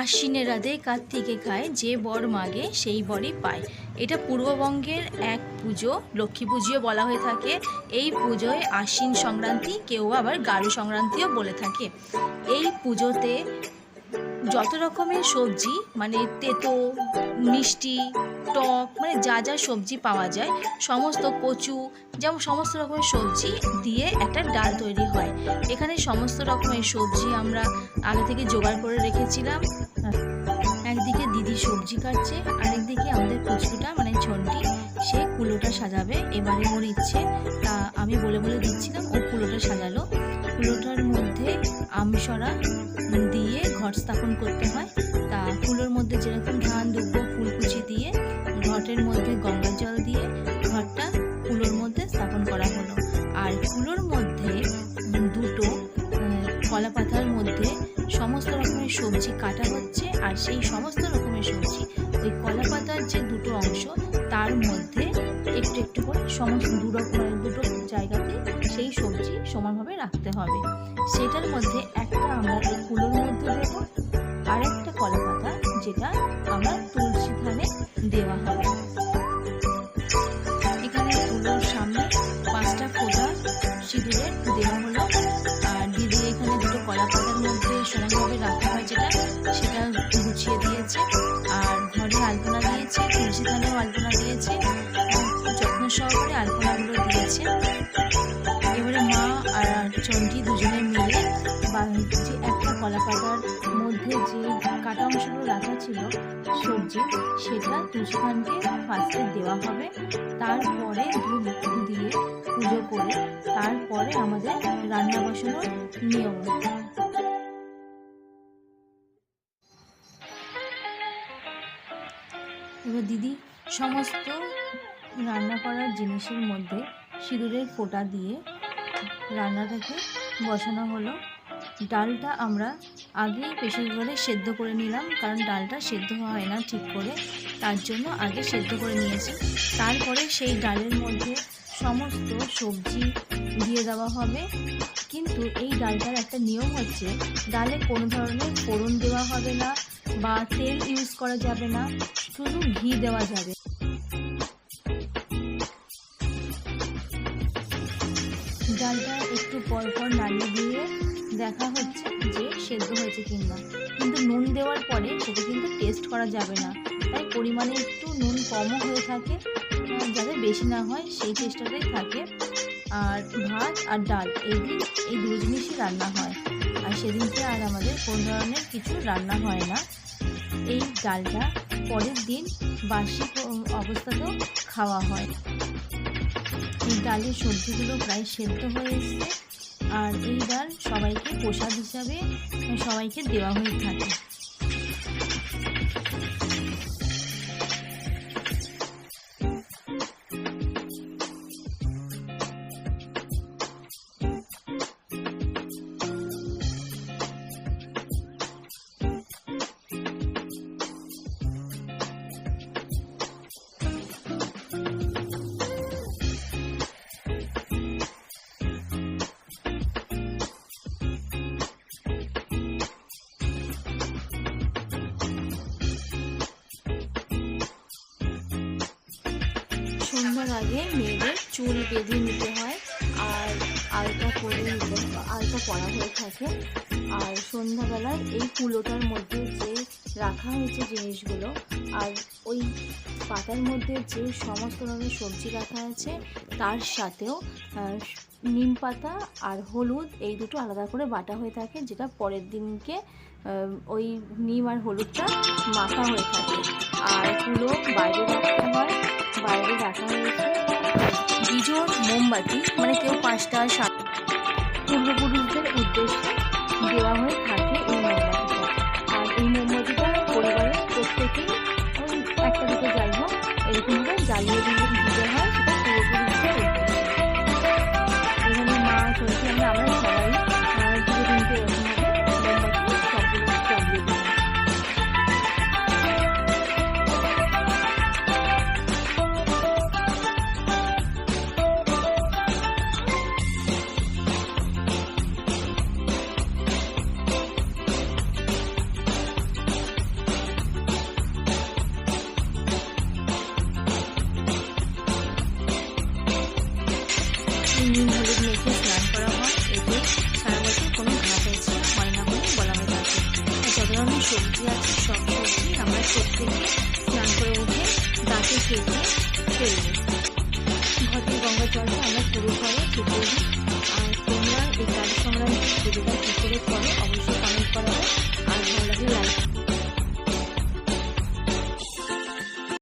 আশ্বিনের রাধে কার্তিকে খায়, যে বর মাগে সেই বরই পায়। এটা পূর্ববঙ্গের এক পুজো, লক্ষ্মী পুজোও বলা হয়ে থাকে। এই পুজোয় আশ্বিন সংক্রান্তি, কেউ আবার গারু সংক্রান্তিও বলে থাকে। এই পুজোতে যত রকমের সবজি মানে তেতো, মিষ্টি, টক মানে যা যা সবজি পাওয়া যায়, সমস্ত কচু, যেমন সমস্ত রকমের সবজি দিয়ে একটা ডাল তৈরি হয়। এখানে সমস্ত রকমের সবজি আমরা আগে থেকে জোগাড় করে রেখেছিলাম। একদিকে দিদি সবজি কাটছে, আরেকদিকে আমাদের কুচকুটা মানে ছন্টি সে কুলোটা সাজাবে। এবারে ওর ইচ্ছে, তা আমি বলে বলে দিচ্ছিলাম, ও কুলোটা সাজালো। কুলোটার মধ্যে আমসরা ঘর স্থাপন করতে হয়। তা কুলোর মধ্যে যেরকম ধান দুব্বো ফুলকুচি দিয়ে ঘটের মধ্যে গঙ্গা জল দিয়ে ঘরটা কুলোর মধ্যে স্থাপন করা হলো। আর কুলোর মধ্যে দুটো কলা পাতার মধ্যে সমস্ত রকমের সবজি কাটা হচ্ছে। আর সেই সমস্ত রকমের সবজি, ওই কলা পাতার যে দুটো অংশ, তার মধ্যে একটু একটু করে সমস্ত দু রকম দুটো জায়গাতে সেই সবজি সমানভাবে রাখতে হবে। সেটার মধ্যে একটা আমরা এই মধ্যে দেব, আর একটা কলা পাতা যেটা আমরা তুলসী থানে দেওয়া হবে। এখানে কুলোর সামনে পাঁচটা ফোঁটা সিঁদুরের দেওয়া হলো, আর দিদি এখানে দুটো কলা পাতার মধ্যে সমানভাবে রাখা হয় যেটা, সেটা গুছিয়ে দিয়েছে, আর ঘরে আলপনা দিয়েছে, তুলসী থানেও আলপনা দিয়েছে, যত্ন সহকারে আলপনাগুলো দিয়েছে। এবারে মা আর চন্ডী দুজনে বা যে একটা কলা পাতার মধ্যে যে কাটা অংশগুলো রাখা ছিল সবজি সেটা তুলসী থানকে ফার্স্টে দেওয়া হবে। তারপরে ধূপ দিয়ে পুজো করে তারপরে আমাদের রান্না বসানোর নিয়ম। এবার দিদি, সমস্ত রান্না করার জিনিসের মধ্যে সিঁদুরের ফোঁটা দিয়ে রান্নাটাকে বসানো হলো। ডালটা আমরা আগেই প্রেশার কুকারে সেদ্ধ করে নিলাম, কারণ ডালটা সেদ্ধ হয় না ঠিক করে, তার জন্য আগে সেদ্ধ করে নিয়েছি। তারপরে সেই ডালের মধ্যে সমস্ত সবজি দিয়ে দেওয়া হবে। কিন্তু এই ডালটার একটা নিয়ম হচ্ছে, ডালে কোনো ধরনের ফোড়ন দেওয়া হবে না বা তেল ইউজ করা যাবে না, শুধু ঘি দেওয়া যাবে। ডালটা একটু পর পর নাড়িয়ে দিয়ে দেখা হচ্ছে যে সেদ্ধ হয়েছে কিংবা। কিন্তু নুন দেওয়ার পরে সেটা কিন্তু টেস্ট করা যাবে না। তাই পরিমাণে একটু নুন কমও হয়ে থাকে যাতে বেশি না হয় সেই চেষ্টাটাই থাকে। আর ভাত আর ডাল, এই দিন এই দু জিনিসই রান্না হয়। আর সেদিনকে আর আমাদের কোনো ধরনের কিছু রান্না হয় না। এই ডালটা পরের দিন ও- অবস্থাতেও খাওয়া হয়। এই ডালের সবজিগুলো প্রায় সেদ্ধ হয়ে এসছে। আর এই ডাল সবাইকে প্রসাদ হিসাবে সবাইকে দেওয়া হয়ে থাকে। সন্ধ্যার আগে মেয়েদের চুল বেঁধে নিতে হয় আর আলতা পরে নিতে আলতা পরা হয়ে থাকে। আর সন্ধ্যাবেলায় এই কুলোটার মধ্যে যে রাখা হয়েছে জিনিসগুলো আর ওই পাতার মধ্যে যে সমস্ত রকমের সবজি রাখা আছে, তার সাথেও নিম পাতা আর হলুদ এই দুটো আলাদা করে বাটা হয়ে থাকে, যেটা পরের দিনকে ওই নিম আর হলুদটা মাখা হয়ে থাকে। আর কুলো বাইরে রাখতে হয়। বাইরে রাখা হয়েছে। বিজোর মোমবাতি মানে কেউ পাঁচটা সাত পূর্বপুরুষদের উদ্দেশ্যে দেওয়া হয়ে নীল হলুদ মেখে স্নান করা হয় এতে সারা বছর কোনো ঘা পেঁচে হয় না বলে বলা হয়ে থাকে যত ধরনের সবজি আছে সব সবজি আমরা প্রত্যেকে স্নান করে উঠে দাঁতে ফেলতে ফেলব ঘরটি গঙ্গা জলটা আমরা